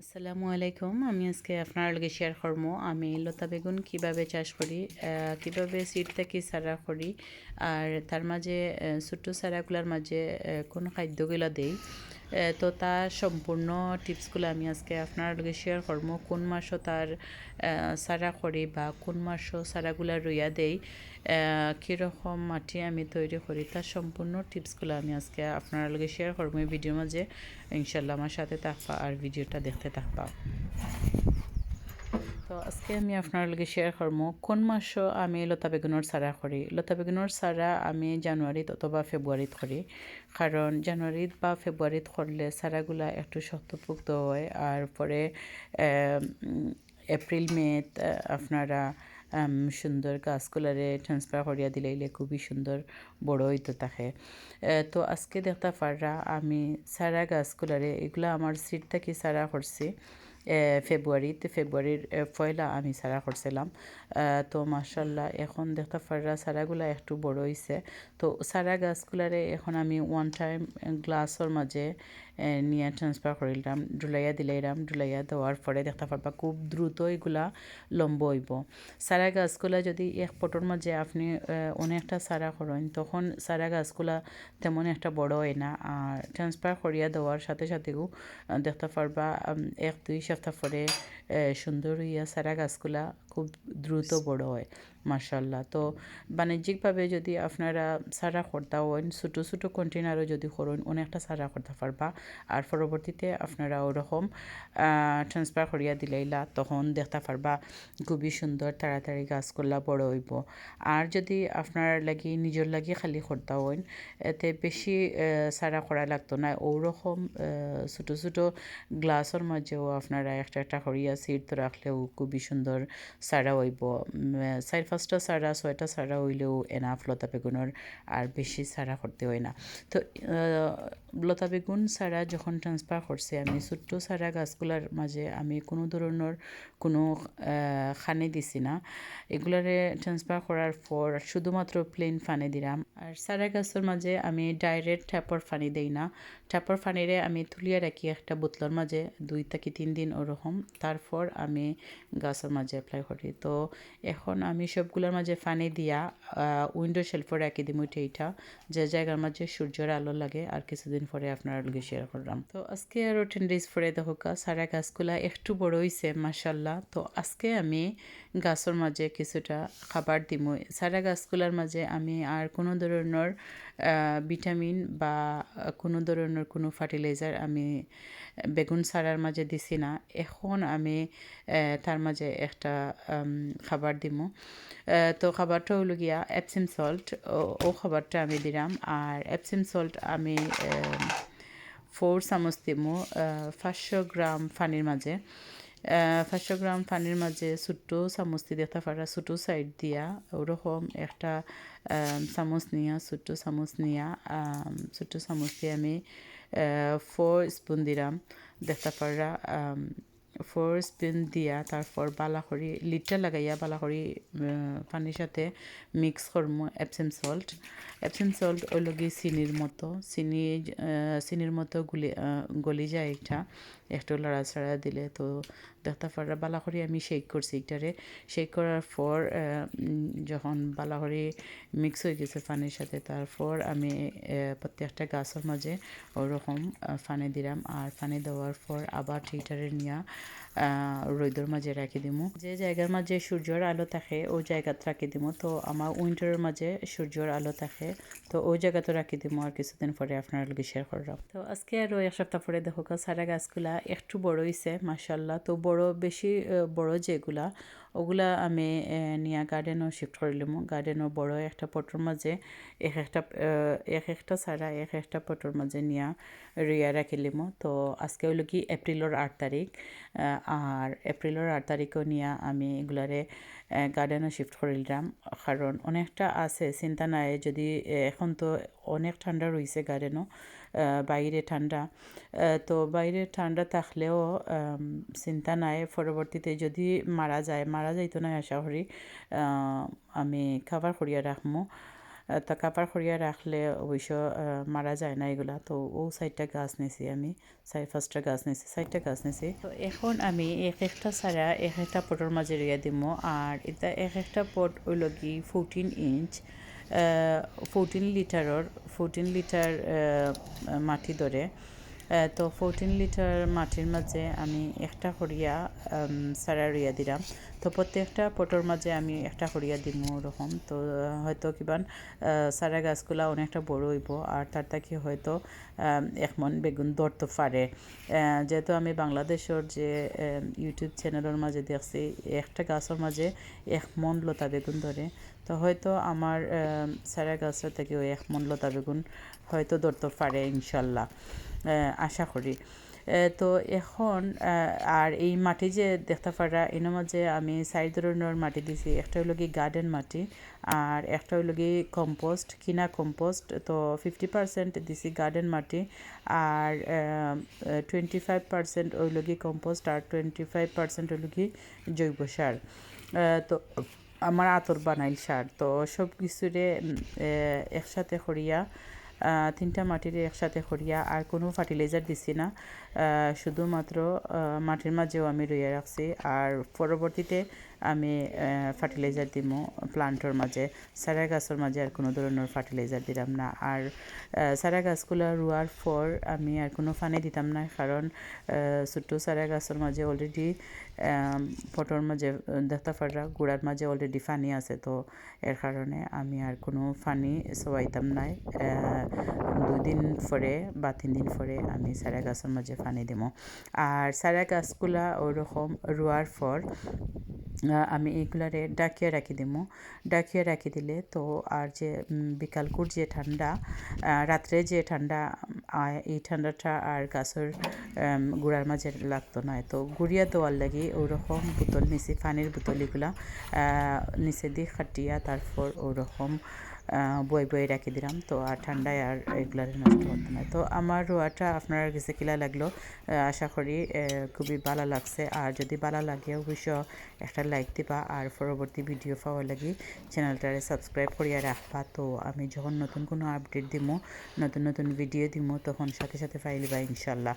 আসসালামু আলাইকুম। আমি আজকে আপনার লগে শেয়ার করব আমি লতা বেগুন কীভাবে চাষ করি কীভাবে সিড থেকে সারা করি, আর তার মাঝে ছোট্ট সারাগুলার মাঝে কোনো খাদ্যগুলো দেই। তো তার সম্পূর্ণ টিপসগুলো আমি আজকে আপনার লগে শেয়ার করব। কোন মাসও তার সারা করি বা কোন মাসও সারাগুলা রইয়া দেই কীরকম মাটি আমি তৈরি করি তার সম্পূর্ণ টিপসগুলো আমি আজকে আপনার লগে শেয়ার করব এই ভিডিওর মাঝে। ইনশাল্লাহ আমার সাথে থাকবা আর ভিডিওটা দেখতে থাকবা। তো আজকে আমি আপনার লগে শেয়ার করব কোন মাসও আমি লতা বেগুনের সারা করি? লতা বেগুনের সারা আমি জানুয়ারিত অথবা ফেব্রুয়ারিত করি। কারণ জানুয়ারিত বা ফেব্রুয়ারিত করলে সারাগুলা একটু শক্তপুক্ত হয়। আর পরে এপ্রিল মে আপনারা সুন্দর গাছগুলারে ট্রান্সফার করিয়া দিলাইলে খুবই সুন্দর বড় হইতে থাকে। তো আজকে দেখতে পাররা আমি সারা গাছগুলারে এগুলা আমার সিট থেকে সারা করছি ফেব্রুয়ারিতে ফেব্রুয়ারির এ, পয়লা আমি সারা করছিলাম। তো মার্শাল্লাহ এখন দেখতে পাররা সারাগুলা একটু বড় হইছে। তো সারা গাছগুলারে এখন আমি ওয়ান টাইম গ্লাসের মাঝে নিয়ে ট্রান্সফার করিলাম ডুলাইয়া দিলাইলাম ডুলাইয়া দেওয়ার পরে দেখতে পারবা খুব দ্রুত এগুলা লম্ব হইব। সারা গাছগুলা যদি এক পটর মাঝে আপনি অনেকটা সারা করেন তখন সারা গাছগুলা তেমন একটা বড় হয় না। আর ট্রান্সফার করিয়া দেওয়ার সাথে সাথেও দেখতে পারবা এক দুই সপ্তাহ পরে আহ, সুন্দর হইয়া সারা গাছগুলা খুব দ্রুত বড় হয় মার্শাল্লাহ তো বাণিজ্যিকভাবে যদি আপনারা সারা করতে হন ছোটো ছোটো কন্টেনারও যদি করুন অনেকটা সারা করতে পারবা। আর পরবর্তীতে আপনারা ওরকম ট্রান্সফার করিয়া দিলাইলা তখন দেখতে পারবা খুবই সুন্দর তাড়াতাড়ি গাছগুলা বড় হইব। আর যদি আপনার লাগি নিজের লাগি খালি করতে হন এতে বেশি সারা করা লাগতো না। ওরকম ছোটো ছোটো গ্লাসের মাঝেও আপনারা একটা একটা করিয়া সিট রাখলেও খুবই সুন্দর সারা হইব। চার পাঁচটা সারা, ছয়টা সারা হইলেও এনাফ লতা বেগুনের আর বেশি সারা করতে হয় না। তো লতা বেগুন সারা যখন ট্রান্সফার করছে, আমি ছোট্ট সারা গাছগুলার মাঝে আমি কোনো ধরনের কোনো খানি দিছি না। এগুলারে ট্রান্সফার করার পর শুধুমাত্র প্লেন ফানি দিলাম। আর সারা গাছের মাঝে আমি ডাইরেক্ট ট্যাপর ফানি দেই না। ট্যাপর ফানিরে আমি তুলিয়া রাখি একটা বোতলের মাঝে, দুই থেকে তিন দিন ওরকম। তারপর আমি গাছের মাঝে অ্যাপ্লাই করি তো এখন আমি সবগুলোর মাঝে ফানি দিয়া উইন্ডো শেলফে রাখি দিম ওইটা এইটা যে জায়গার মাঝে সূর্যের আলো লাগে আর কিছুদিন পরে আপনার লগে শেয়ার করলাম তো আজকে আরও টেন ডেজ পরে দেখো সারা গাছগুলা একটু বড় হয়েছে মাসাল্লাহ তো আজকে আমি গাছের মাঝে কিছুটা খাবার দিম। সারা গাছগুলার মাঝে আমি আর কোনো ধরনের ভিটামিন বা কোনো ধরনের কোনো ফার্টিলাইজার আমি বেগুন সারার মাঝে দিছি না। এখন আমি তার মাঝে একটা খাবার দিমু। তো খাবারটা হলো গিয়া এপসিম সল্ট ও খাবারটা আমি দিলাম আর এপসিম সল্ট আমি ফোর চামচ দিমু পাঁচশো গ্রাম পানির মাঝে পাঁচশো গ্রাম পানির মাঝে ছোট্ট চামচ দিয়ে একটা ফাটা ছোটো সাইড দিয়া ওরকম একটা চামচ নিয়া, ছোট্ট চামচ নিয়া ছোট্ট চামচ দিয়ে আমি ফোর স্পুন দিলাম দেখতে পারা ফোর স্পুন দিয়া তারপর বালা করি লিডটা লাগাইয়া বালা করি পানির সাথে মিক্স করমু এপসেম সল্ট এপসেম সল্ট ওই লগে চিনির মতো, চিনি চিনির মতো গুলি গলি যায় এটা একটু লড়াছাড়া দিলে তো দেখতে পারা বালা আমি শেক করছি এটারে শেক করার পর যখন বালা মিক্স হয়ে গেছে পানির সাথে তারপর আমি প্রত্যেকটা গাছের মাঝে ওরকম পানি দিলাম আর পানি দেওয়ার পর আবার হিটারে নিয়ে। রোদর মাঝে রাখি দিমু। যে জায়গার মাঝে সূর্যর আলো থাকে ওই জায়গাতে রাখি দিমু। তো আমার উইন্টারের মাঝে সূর্যর আলো থাকে, তো ওই জায়গাতে রাখি দিমু আর কিছুদিন পরে আপনার লগে শেয়ার করলাম তো আজকে আরও এক সপ্তাহ পরে দেখো সারা গাছগুলা একটু বড় হয়েছে মাসাল্লাহ তো বড় বেশি বড় যেগুলা ওগুলা আমি নিয়া গার্ডেনও শিফট করিলাম গার্ডেনও বড় একটা পটর মাঝে, এক একটা এক একটা সারা এক একটা পটর মাঝে নিয়া রিয়া রাখিলিম তো আজকে হলো কি এপ্রিলের আট তারিখ আর এপ্রিলের আট তারিখও নিয়া আমি এগুলারে গার্ডেনও শিফট করিলাম কারণ অনেকটা আছে, চিন্তা নাই, যদি এখন তো অনেক ঠান্ডা রয়েছে গার্ডেনও বাইরে ঠান্ডা। তো বাইরে ঠান্ডা থাকলেও চিন্তা নাই। পরবর্তীতে যদি মারা যায়, মারা যাইতো না আশা করি আমি খাবার করিয়া রাখমু তো কাপড় খড়িয়া রাখলে অবশ্য মারা যায় না এগুলা তো ও সাইডটা গাছ নিছি আমি চাই পাঁচটা গাছ নিছি চারটা গাছ নিছি। তো এখন আমি এক একটা সারা এক একটা পটর মাঝে রইয়া দিব আর এটা এক একটা পট হইল কি ফোরটিন ইঞ্চ ফোরটিন লিটারর ফোরটিন লিটার মাটি ধরে। তো ফোরটিন লিটার মাটির মাঝে আমি একটা করিয়া সারা রইয়া দিলাম। তো প্রত্যেকটা পটর মাঝে আমি একটা করিয়া দিব ওরকম। তো হয়তো আহ, সারা গাছগুলা অনেকটা বড় হইব আর তার থাকি হয়তো আম, এক মন বেগুন ধরতে পারে। যেহেতু আমি বাংলাদেশের যে ইউটিউব চ্যানেলের মাঝে দেখছি একটা গাছের মাঝে এক মন লতা বেগুন ধরে। তো হয়তো আমার আম, সারা গাছটা থেকে ওই এক মন বেগুন হয়তো ধরতে পারে ইনশাল্লাহ আশা করি। তো এখন আর এই মাটি যে দেখতে পারা এর মাঝে আমি চার ধরনের মাটি দিছি একটা হলো কি গার্ডেন মাটি আর একটা হলো কি কম্পোস্ট কিনা কম্পোস্ট তো ফিফটি পার্সেন্ট দিছি গার্ডেন মাটি আর টোয়েন্টি ফাইভ পার্সেন্ট হইল কি কম্পোস্ট আর টোয়েন্টি ফাইভ পার্সেন্ট হইল কি জৈব সার। তো আমার আতর বানাইল সার তো সব কিছুরে একসাথে করিয়া তিনটা মাটির একসাথে করিয়া আর কোনো ফার্টিলাইজার দিছি না। শুধুমাত্র মাটির মাঝেও আমি রইয়া রাখছি আর পরবর্তীতে আমি ফার্টিলাইজার দিব প্লান্টর মাঝে। সারা গাছের মাঝে আর কোনো ধরনের ফার্টিলাইজার দিলাম না। আর সারা গাছগুলো রোয়ার পর আমি আর কোনো পানি দিতাম না কারণ ছোট্ট সারা গাছের মাঝে অলরেডি ফটোর মাঝে দেখতে পারা গুড়ার মাঝে অলরেডি ফানি আছে। তো এর কারণে আমি আর কোনো ফানি সবাইতাম নাই। দুই দিন পরে বা তিন দিন পরে আমি সারা গাছের মাঝে পানি দিব আর সারা গাছগুলা ওরকম রোয়ার পর আমি এইগুলারে ডাকিয়ে রাখি দিব ডাকিয়ে রাখি দিলে তো আর যে বিকালকুর যে ঠান্ডা রাত্রে যে ঠান্ডা এই ঠান্ডাটা আর গাছের গুড়ার মাঝে লাগতো না তো গুড়িয়া দেওয়ার লাগে ওরকম বোতল নিছি পানির বোতল এগুলা নিচে দিয়ে খাটিয়া তারপর ওরকম বই বই রাখি দিলাম। তো আর ঠান্ডায় আর এগুলার নষ্ট হতো না। তো আমার রোয়াটা আপনার কাছে কিলা লাগল আশা করি খুবই ভালো লাগছে। আর যদি ভালো লাগে, অবশ্য একটা লাইক দিবা আর পরবর্তী ভিডিও পাওয়ার লাগি চ্যানেলটারে সাবস্ক্রাইব করিয়া রাখবা। তো আমি যখন নতুন কোনো আপডেট দিব নতুন নতুন ভিডিও দিব তখন সাথে সাথে পাইলিবা ইনশাল্লাহ।